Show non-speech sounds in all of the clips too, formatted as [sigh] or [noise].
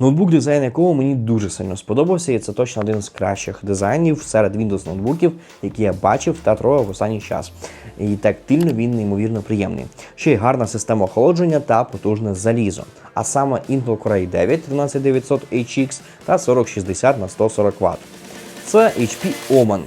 Ноутбук, дизайн якого мені дуже сильно сподобався, і це точно один з кращих дизайнів серед Windows ноутбуків, які я бачив та трогав в останній час. І тактильно він неймовірно приємний. Ще й гарна система охолодження та потужне залізо. А саме Intel Core i 9 13900 HX та 4060 на 140 Вт. Це HP Omen.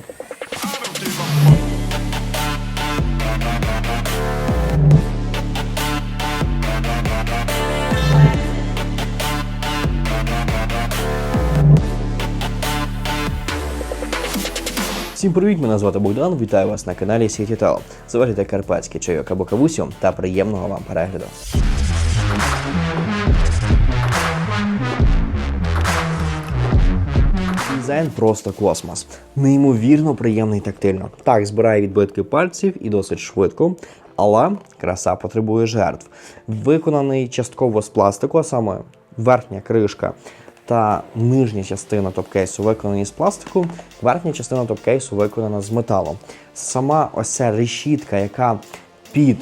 Всім привіт, мене звати Богдан. Вітаю вас на каналі Citytel. Заважайте карпатський чайок або кавусю та приємного вам перегляду. Дизайн просто космос. Неймовірно приємний тактильно. Так, збирає відбитки пальців і досить швидко, але краса потребує жертв. Виконаний частково з пластику, а саме верхня кришка та нижня частина топкейсу виконані з пластику, верхня частина топкейсу виконана з металу. Сама ось ця решітка, яка під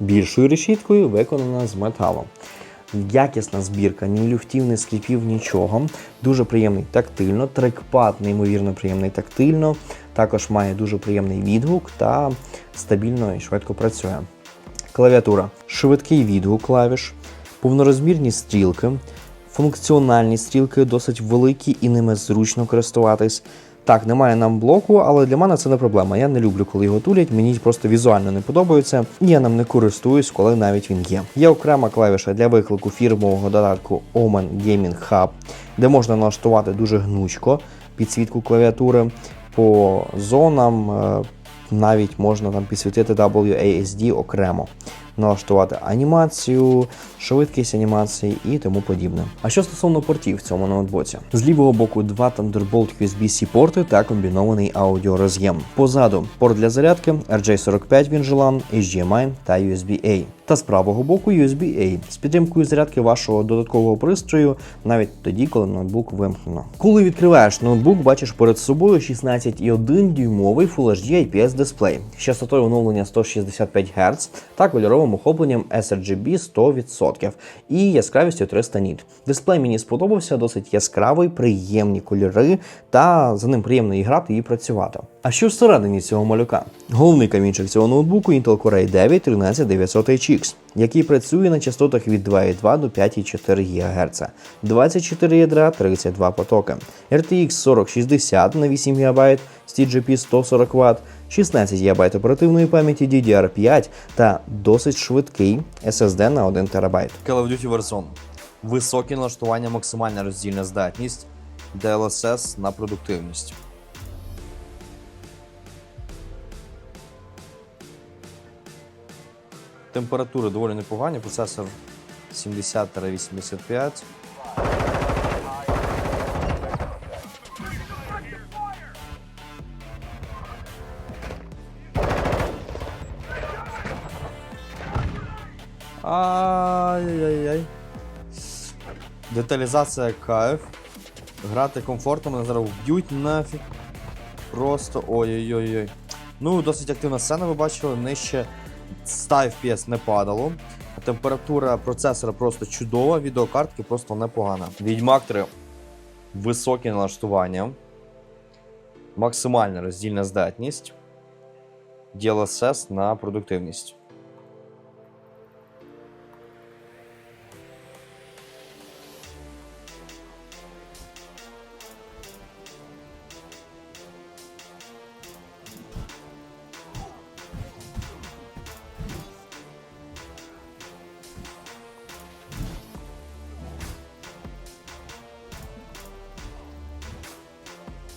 більшою решіткою, виконана з металу. Якісна збірка, ні люфтів, ні скріпів, нічого. Дуже приємний тактильно. Трекпад неймовірно приємний тактильно. Також має дуже приємний відгук та стабільно і швидко працює. Клавіатура. Швидкий відгук клавіш, повнорозмірні стрілки, функціональні стрілки досить великі і ними зручно користуватись. Так, немає нам блоку, але для мене це не проблема. Я не люблю, коли його тулять, мені просто візуально не подобається, і я ним не користуюсь, коли навіть він є. Є окрема клавіша для виклику фірмового додатку Omen Gaming Hub, де можна налаштувати дуже гнучко підсвітку клавіатури по зонам. е, Навіть можна там підсвітити WASD окремо, налаштувати анімацію, швидкість анімації і тому подібне. А що стосовно портів в цьому ноутбуці? З лівого боку два Thunderbolt USB-C порти та комбінований аудіороз'єм. Позаду порт для зарядки RJ45 Vingelan, HDMI та USB-A. Та з правого боку USB-A з підтримкою зарядки вашого додаткового пристрою навіть тоді, коли ноутбук вимкнено. Коли відкриваєш ноутбук, бачиш перед собою 16,1 дюймовий Full HD IPS дисплей з частотою оновлення 165 Гц та кольоровим охопленням sRGB 100% і яскравістю 300 ніт. Дисплей мені сподобався, досить яскравий, приємні кольори, та за ним приємно і грати і працювати. А що всередині цього малюка? Головний камінчик цього ноутбуку Intel Core i 9 13900 HX, який працює на частотах від 2,2 до 5,4 ГГц, 24 ядра, 32 потоки, RTX 4060 на 8 ГБ з TGP 140 Вт, 16 ГБ оперативної пам'яті DDR5 та досить швидкий SSD на 1 ТБ. Call of Duty Warzone. Високе налаштування, максимальна роздільна здатність, DLSS на продуктивність. Температури доволі непогані, процесор 70-85. Ай-яй-яй. Деталізація кайф. Грати комфортно, мене зараз вб'ють нафіг. Просто ой-ой-ой. Ну, досить активна сцена, ви бачили, нижче 100 FPS не падало. Температура процесора просто чудова, відеокартки просто непогана. Відьмак 3. Високе налаштування. Максимальна роздільна здатність. DLSS на продуктивність.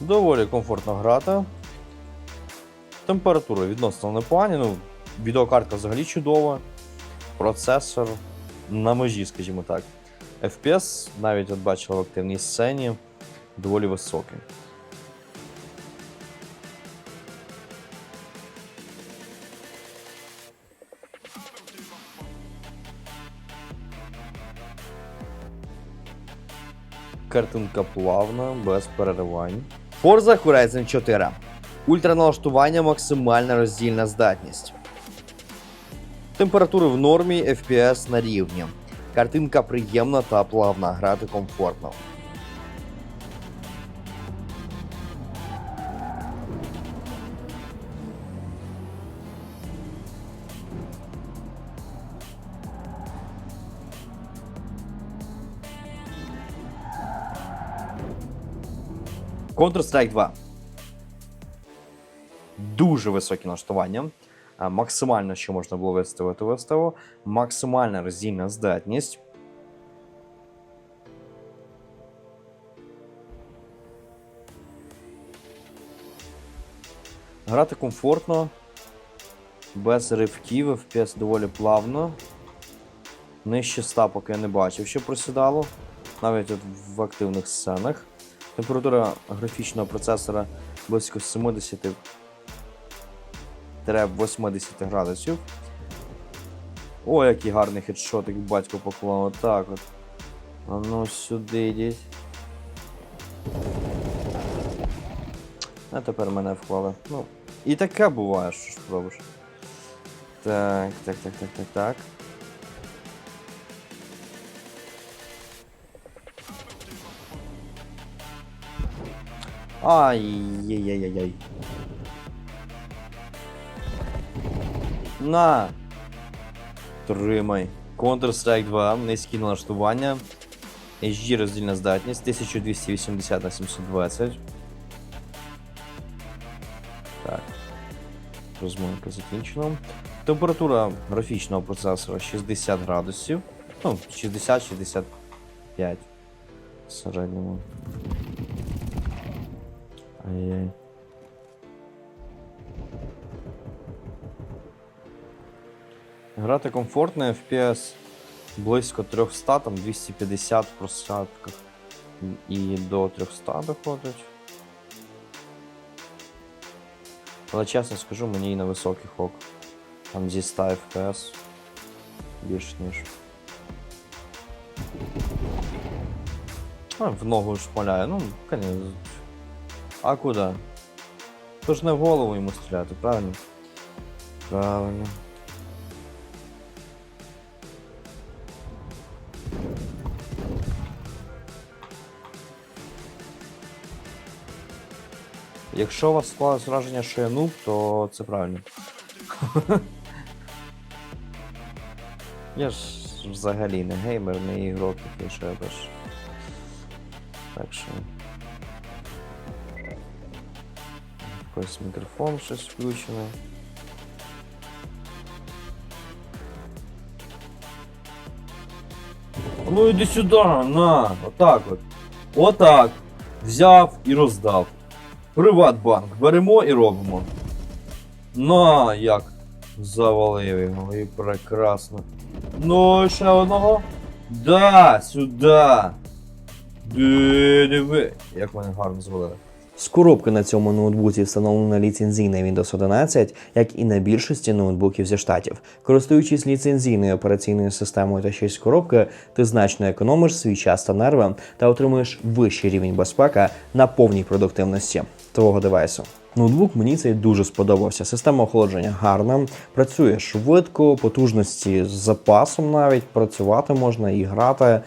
Доволі комфортно грати. Температура відносно непогані. Ну, відеокартка взагалі чудова. Процесор на межі, скажімо так. FPS, навіть от бачили в активній сцені, доволі високий. Картинка плавна, без переривань. Forza Horizon 4. Ультраналаштування, максимальна роздільна здатність. Температури в нормі, FPS на рівні. Картинка приємна та плавна, грати комфортно. Counter-Strike 2. Дуже високі налаштування. Максимально, що можна було виставити, виставив. Максимальна роздільна здатність. Грати комфортно, без ривків, FPS доволі плавно. Нижче 100 поки я не бачив, що просідало. Навіть от в активних сценах. Температура графічного процесора близько 70 80 градусів. О, який гарний хедшотик батько поклав. Отак от. А ну сюди йдіть. А тепер мене вклали. Ну, і таке буває, що ж пробиш. Так, так, так, так, так, так. Ай-яй-яй-яй. На! Тримай. Counter-Strike 2, низькі налаштування. HD роздільна здатність 1280 на 720. Так. Розминка закінчена. Температура графічного процесора 60 градусів. Ну, 60-65 в середньому. Ай-яй. Грати комфортно, FPS близько 300, там 250 в просадках і до 300 доходить. Але чесно скажу, мені і на високих ок. Там зі 100 FPS більш ніж. А, в ногу шмаляє, ну, конечно. А куди? Тож не в голову йому стріляти, правильно? Правильно. Якщо у вас склалось враження, що я нуб, то це правильно. [laughs] я ж взагалі не геймер, не ігрок, такий що я теж. Так що. Якийсь мікрофон щось включене. Ну іди сюди, на, отак от. Отак. Взяв і роздав. Приватбанк. Беремо і робимо. На, як завалив його і прекрасно. Ну, ще одного. Да, сюди. Диви. Як мене гарно звалили. З коробки на цьому ноутбуці встановлена ліцензійна Windows 11, як і на більшості ноутбуків зі штатів. Користуючись ліцензійною операційною системою та ще коробки, ти значно економиш свій час та нерви та отримуєш вищий рівень безпеки на повній продуктивності твого девайсу. Ноутбук мені цей дуже сподобався. Система охолодження гарна, працює швидко, потужності з запасом навіть працювати можна і грати.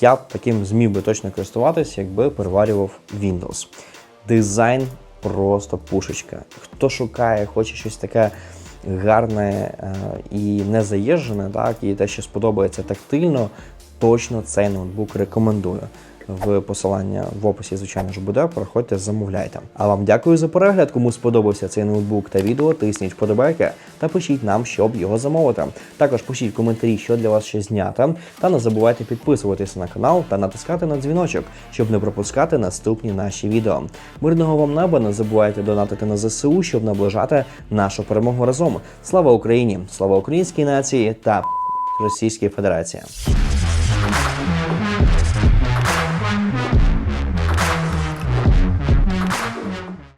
Я таким зміг би точно користуватися, якби переварював Windows. Дизайн просто пушечка. Хто шукає, хоче щось таке гарне е, і не заїжджене, так, і те, що сподобається тактильно, точно цей ноутбук рекомендую. В посилання в описі, звичайно ж, буде. Проходьте, замовляйте. А вам дякую за перегляд. Кому сподобався цей ноутбук та відео, тисніть вподобайки та пишіть нам, щоб його замовити. Також пишіть коментарі, що для вас ще знято. Та не забувайте підписуватися на канал та натискати на дзвіночок, щоб не пропускати наступні наші відео. Мирного вам неба, не забувайте донатити на ЗСУ, щоб наближати нашу перемогу разом. Слава Україні! Слава українській нації та Російській Федерації!